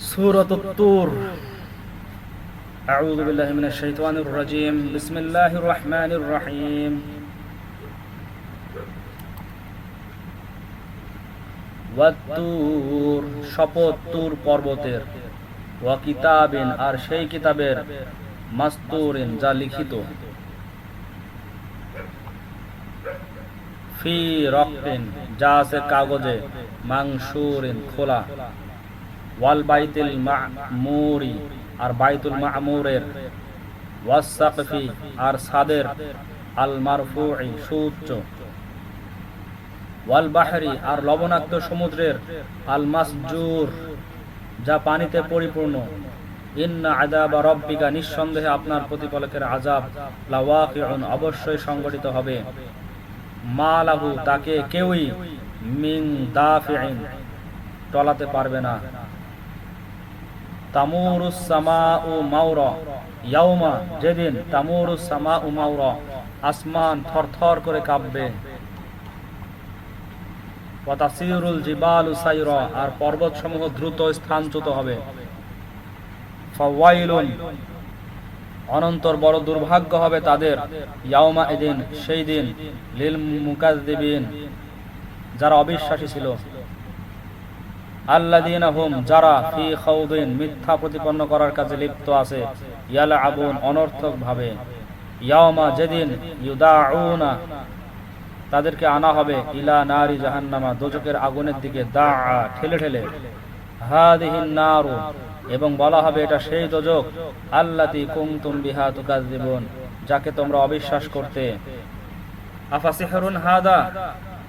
سورة الطور أعوذ بالله من الشيطان الرجيم بسم الله الرحمن الرحيم ওয়াত্তুর শপথ তুর পর্বতের ওয়া কিতাবিন আর সেই কিতাবের মাস্তুরিন যা লিখিত ফি রক্তিন যা আছে কাগজে মাংসুরিন খোলা ওয়াল বাইতুল মা'মুরি আর বাইতুল মা'মুরের ওয়াসাকফি আর সাদের আল মারফুই সুউচ্চ। ওয়াল বাহরি আর লবণাক্ত সমুদ্রের আল মাসজুর যা পানিতে পরিপূর্ণ। ইন্না আদাবা রব্বিকা, নিঃসন্দেহে আপনার প্রতিপালকের আজাব লাওয়াকিউন, অবশ্যই সংগঠিত হবে। মা লাহু, তাকে কেউই মিং দাফিইন টলাতে পারবে না। তামুরুস সামাউ মাউরা, ইয়াউমা যেদিন তামুরুস সামাউ মাউরা, আসমান থরথর করে কাঁপবে। ওয়াতাসিরুল জিবালু সাইরা, আর দ্রুত স্থানচ্যুত হবে। অনন্তর বড় দুর্ভাগ্য হবে তাদের। ইয়াউমা এদিন, সেই দিন, লিল মুকাজ্জিবিন যারা অবিশ্বাসী ছিল। আল্লাযীনা হুম, যারা মিথ্যা প্রতিপন্ন করার কাজে লিপ্ত আছে ইয়ালা যেদিন তাদেরকে আনা হবে, ইলা জাহান্নামা দোজকের আগুনের দিকে দা ঠেলে ঠেলে। নারু, এবং বলা হবে, এটা সেই দোজক আল্লাতি কুমতুম বিহা তুকাজ্জিবুন যাকে তোমরা অবিশ্বাস করতে।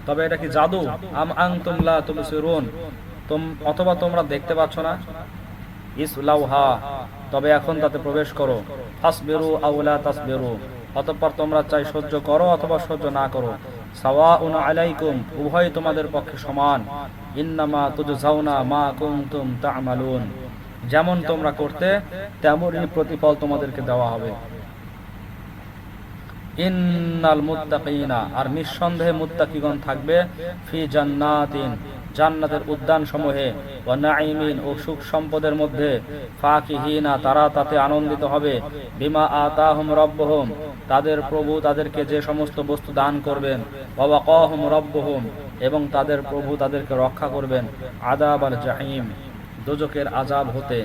তবে এটা কি জাদু? আম আনতুম লা তুম অথবা তোমরা দেখতে পাচ্ছ না। ইসলাউহা তবে এখন তাতে প্রবেশ করো। ফাসবিরু আউলা তাসবিরু, অতঃপর তোমরা চাই সহ্য করো অথবা সহ্য না করো। উভয় তোমাদের পক্ষে সমান। ইন্নামা মা তা'মালুন। যেমন তোমরা করতে, তেমনই প্রতিফল তোমাদেরকে দেওয়া হবে। ইন্নাল মুত্তাকিনা, আর নিঃসন্দেহে মুত্তাকিগণ থাকবে ফি জান্নাতিন। জান্নাতের উদ্যান সমূহে ও নাইমিন ও সুখ সম্পদের মধ্যে ফাকিহিনা, তারা তাতে আনন্দিত হবে। বিমা আতাহুম রব্বহুম, তাদের প্রভু তাদেরকে যে সমস্ত বস্তু দান করবেন। বাবা কহম রব্বহুম, এবং তাদের প্রভু তাদেরকে রক্ষা করবেন। আদাব আর জাহিম দোজকের আজাব হতে।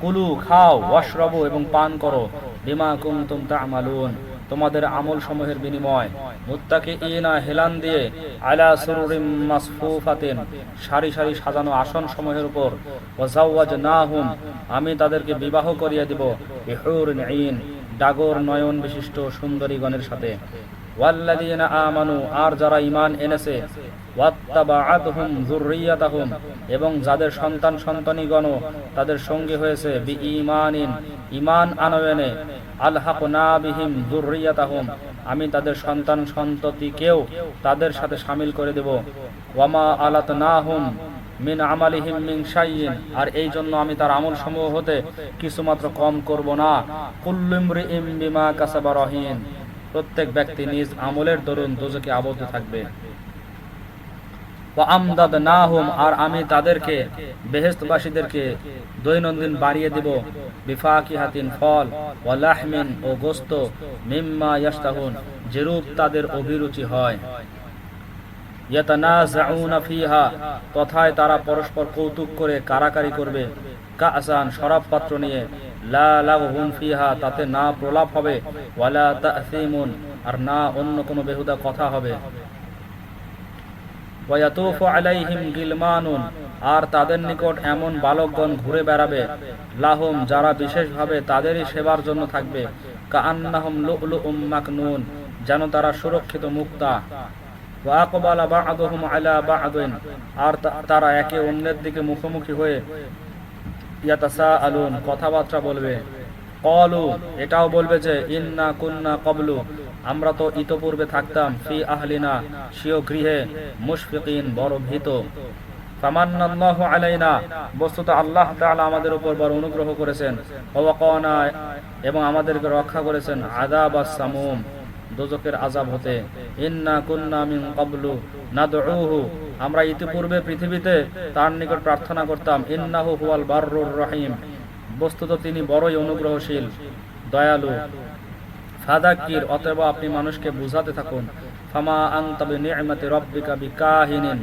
কুলু, খাও, ওয়াশরবু এবং পান করো। বিমা কুমতুম তা'মালুন তোমাদের আমল সমূহের বিনিময়। মুত্তাকে ইনা হেলান দিয়ে আলা সুরুরিম মাসফুফাতিন, সারি সারি সাজানো আসন সমূহের উপর ওয়াজাওয়াজ নাহুম আমি তাদেরকে বিবাহ করিয়ে দিব বিহুরিন ইন ডাগর নয়ন বিশিষ্ট সুন্দরীগণের সাথে। আমানু, আর যারা এনেছে এবং যাদের সন্তান তাদের হয়েছে আমি তাদের সন্তান সন্ততিকেও তাদের সাথে সামিল করে দেব। ওয়ামা আলাতনাহুম মিন আমালিহিম মিন শাইইন, আর এই জন্য আমি তার আমল সমূহ হতে কিছুমাত্র কম করব না। কুল্লু ইমরিইম বিমা কাসাবা রহিন প্রত্যেক ব্যক্তি নিজ আমলের দরুন দোজকে আবদ্ধ থাকবে। আমদাদ না আর আমি তাদেরকে বেহেস্তবাসীদেরকে দৈনন্দিন বাড়িয়ে দিব বিফাকি হাতিন ফল ও লাহমিন ও গোস্ত মিম্মা ইয়াস্তাহুন যেরূপ তাদের অভিরুচি হয়। তথায় তারা পরস্পর কৌতুক করে কারাকারি করবে। কাসান পাত্র নিয়ে তাতে না প্রলাপ হবে আর না অন্য কোনো বেহুদা কথা হবে। আর তাদের নিকট এমন বালকগণ ঘুরে বেড়াবে, লাহুম, যারা বিশেষভাবে তাদেরই সেবার জন্য থাকবে। কাআন্নাহুম মাকনুন, যেন তারা সুরক্ষিত মুক্তা। ওয়াকবালা বা'দুহুম আলা বা'দিন। আর তারা একে অন্যের দিকে মুখোমুখি হয়ে ইয়াতাসাআলুন, কথাবার্তা বলবে। কলু এটাও বলবে যে, ইন্না কুন্না কবলু আমরা তো ইতপূর্বে থাকতাম, ফি আহলিনা সিও গৃহে, মুশফিকিন, বড় ভীত। ফামান্নাল্লাহু আলাইনা, বস্তুত আল্লাহ তাআলা আমাদের উপর বড় অনুগ্রহ করেছেন। ওয়াকানা এবং আমাদেরকে রক্ষা করেছেন। আযাব সামুম। দোজকের আযাব হতে। আমরা ইতিপূর্বে পৃথিবীতে তার নিকট প্রার্থনা করতাম, ইন্নাহু হুয়াল বাররুর রহিম। বস্তুত তিনি বড়ই অনুগ্রহশীল, দয়ালু। ফাদাক্কির অতএব আপনি মানুষকে বুঝাতে থাকুন। ফামা আনতাবি নি'মাতি রাব্বিকা বিকাহিনিন।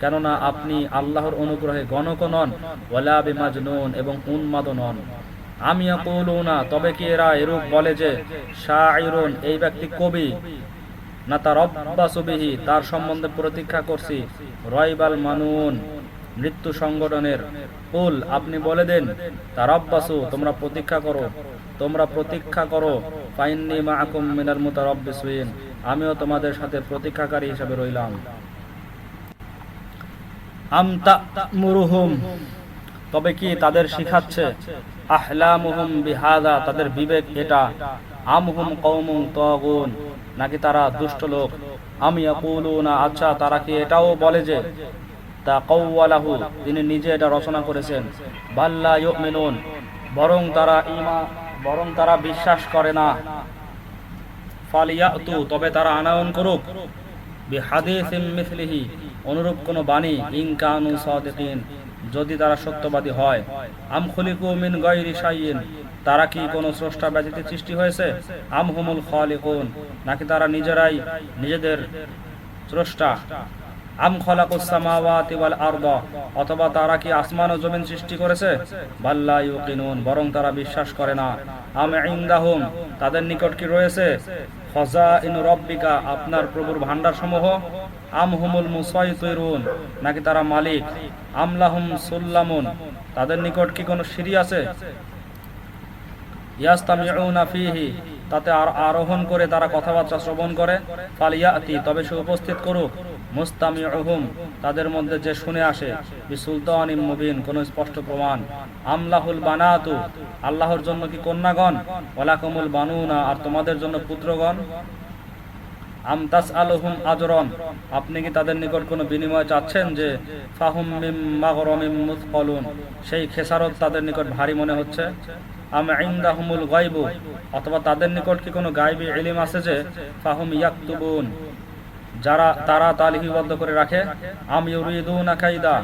কেননা আপনি আল্লাহর অনুগ্রহে গণক নন, ওয়ালা বিমাজনুন এবং উন্মাদ নন। আমি না তবে কি এরা এরূপ বলে যে শাইরুন এই ব্যক্তি কবি? না তার অব্বাসবিহি তার সম্বন্ধে প্রতীক্ষা করছি। রয়বাল মানুন, মৃত্যু সংগঠনের। কুল, আপনি বলে দেন তার অব্বাসু তোমরা প্রতীক্ষা করো, তোমরা প্রতীক্ষা করো। ফাইন্নি মাআকুম মিনাল মুতারাব্বিসিন আমিও তোমাদের সাথে প্রতীক্ষাকারী হিসাবে রইলাম। আম তা'মুরুহুম তবে কি তাদের শিখাচ্ছে? আহলামুহুম বিহাদা তাদের বিবেক এটা। আমহুম কওমুন তাগুন নাকি তারা দুষ্ট লোক? আমি ইয়াকুলুনা আচ্ছা তারা কি এটাও বলে যে তা কওয়ালাহু তিনি নিজে এটা রচনা করেছেন। বাল্লা ইউমিনুন বরং তারা ইমা বরং তারা বিশ্বাস করে না। ফালিয়াতু তবে তারা আনায়ন করুক। বিহাদিসিম মিথলিহি অনুরূপ কোন বাণী ইন কানু সাদিকিন। যদি তারা সত্যবাদী হয়, আম খুলিকু মিন গায়রি শাইইন, তারা কি কোনো স্রষ্টা ব্যতীত সৃষ্টি হয়েছে? আম হুমুল খালিকুন, নাকি তারা নিজেরাই নিজেদের স্রষ্টা? আম খলাকুস অথবা তারা কি আসমান ও জমিন সৃষ্টি করেছে? বাল্লা ইউকিনুন, বরং তারা বিশ্বাস করে না। আম ইনদাহুম, তাদের নিকট কি রয়েছে? খজাইন রব্বিকা, আপনার প্রভুর ভান্ডার সমূহ আম হুমুল মুসাইতিরুন, নাকি তারা মালিক? আমলাহুম সুল্লামুন, তাদের নিকট কি কোনো সিঁড়ি আছে? তাতে আর আরোহণ করে তারা কথাবার্তা শ্রবণ করে, ফালিয়াতি, তবে সে উপস্থিত করুক। মুস্তামিউহুম, তাদের মধ্যে যে শুনে আসে মুবিন, কোন স্পষ্ট প্রমাণ। আমলাহুল বানাতু, আল্লাহর জন্য কি কন্যাগণ? ওয়ালাকুমুল বানুনা, আর তোমাদের জন্য পুত্রগণ? আপনি কি তাদের নিকট কোনো বিনিময় চাচ্ছেন যে ফাহুম মিম সেই খেসারত তাদের নিকট ভারী মনে হচ্ছে। আম ইনদাহুমুল গায়বু, অথবা তাদের নিকট কি কোনো গায়বী ইলম আছে যে ফাহুম ইয়াকতুবুন? যারা তারা তা লিপিবদ্ধ করে রাখে, আম কাইদা,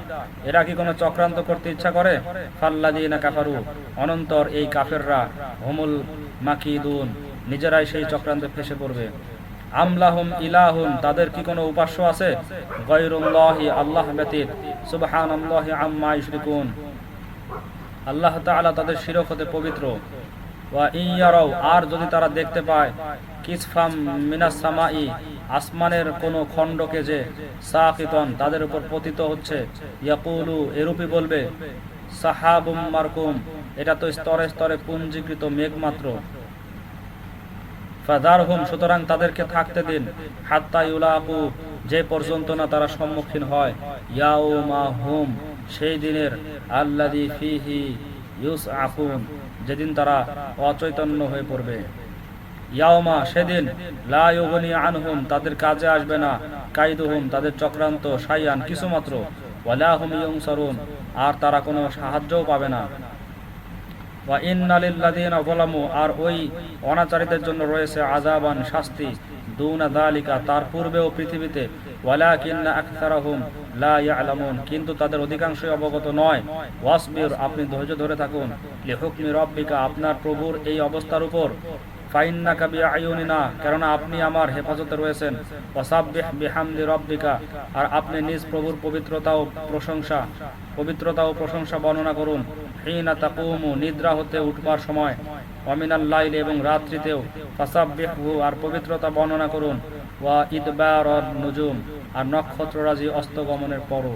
এরা কি কোনো চক্রান্ত করতে ইচ্ছা করে? ফাল্লাযিনা কাফারু, অনন্তর এই কাফেররা হুমুল মাকিদুন, নিজেরাই সেই চক্রান্তে ফেসে পড়বে। আমলাহুম ইলাহুন, তাদের কি কোনো উপাস্য আছে? গয়রুল্লাহি, আল্লাহ ব্যতীত। আম্মা ইশরিকুন। আল্লাহ তাআলা তাদের শিরক হতে পবিত্র। ওয়া ইয়ারাও আর যদি তারা দেখতে পায়, কিসফাম মিনাস আসমানের কোন খণ্ডকে যে সাকিতন তাদের উপর পতিত হচ্ছে, ইয়াকুলু এরূপই বলবে, সাহাবুম এটা তো স্তরে স্তরে পুঞ্জীকৃত মেঘ মাত্র। তাদেরকে থাকতে দিন যে পর্যন্ত না তারা সম্মুখীন হয় সেই দিনের আল্লাদি যেদিন তারা অচৈতন্য হয়ে পড়বে। ইয়াওমা সেদিন লা ইউগনি আনহুম, তাদের কাজে আসবে না। কাইদুহুম, তাদের চক্রান্ত, সাইয়ান, কিছুমাত্র। ওয়ালা হুম ইউনসারুন, আর তারা কোনো সাহায্যও পাবে না। ওয়া ইন্নালিল্লাযিনা যালামু, আর ওই অনাচারীদের জন্য রয়েছে আজাবান শাস্তি, দুনা যালিকা, তার পূর্বেও পৃথিবীতে। ওয়ালাকিন্না আকসারাহুম লা ইয়ালামুন, কিন্তু তাদের অধিকাংশই অবগত নয়। ওয়াসবির, আপনি ধৈর্য ধরে থাকুন। লিহুকমি রব্বিকা, আপনার প্রভুর এই অবস্থার উপর। কাবি কেননা আপনি আমার হেফাজতে রয়েছেন। রব্বিকা, আর আপনি নিজ প্রভুর প্রশংসা, পবিত্রতা ও প্রশংসা বর্ণনা করুন। নিদ্রা হতে উঠবার সময়, অমিনাল লাইল এবং রাত্রিতেও ফাসাব্বিহু, আর পবিত্রতা বর্ণনা করুন। ওয়া ইদবার নুজুম, আর নক্ষত্ররাজি অস্তগমনের পরও।